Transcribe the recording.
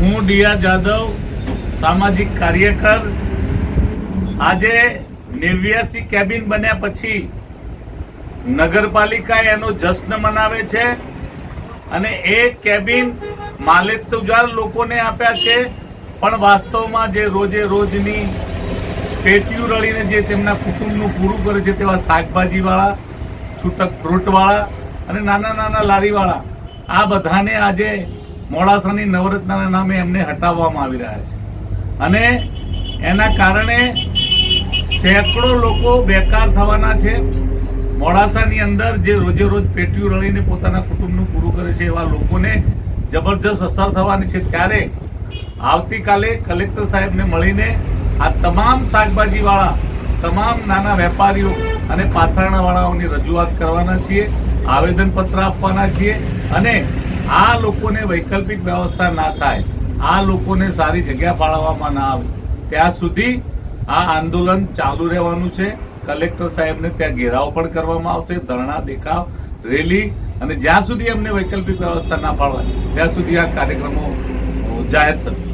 હું ડીઆર જાદવ સામાજિક કાર્યકર. આજે નેવ્યાસી કેબિન બન્યા પછી નગરપાલિકા એનો જશ્ન મનાવે છે અને એ કેબિન માલિકતુજાર લોકોને આપ્યા છે, પણ વાસ્તવમાં જે રોજે રોજની પેટીયું રળીને જે તેમના કુટુંબનું પૂરું કરે છે તેવા શાકભાજીવાળા, છૂટક ફ્રૂટવાળા અને નાના નાના લારીવાળા, આ બધાને આજે મોડાસાની નવરત્નના નામે એમને હટાવવામાં આવી રહ્યા છે. અને એના કારણે સેંકડો લોકો બેકાર થવાના છે. મોડાસાની અંદર જે રોજે રોજ પેટીઓ રળીને પોતાના કુટુંબનું પૂરું કરે છે એવા લોકોને જબરજસ્ત અસર થવાની છે. ત્યારે આવતીકાલે કલેક્ટર સાહેબને મળીને આ તમામ શાકભાજીવાળા, તમામ નાના વેપારીઓ અને પાથરાણાવાળાઓની રજૂઆત કરવાના છીએ, આવેદનપત્ર આપવાના છીએ અને આ લોકોને વૈકલ્પિક વ્યવસ્થા ના થાય, આ લોકોને સારી જગ્યા ફાળવવામાં ના આવે, ત્યાં સુધી આ આંદોલન ચાલુ રહેવાનું છે. કલેક્ટર સાહેબને ત્યાં ઘેરાવ પણ કરવામાં આવશે, ધરણા દેખાવ, રેલી, અને જ્યાં સુધી એમને વૈકલ્પિક વ્યવસ્થા ના ફાળવાય, ત્યાં સુધી આ કાર્યક્રમો જાહેર થશે.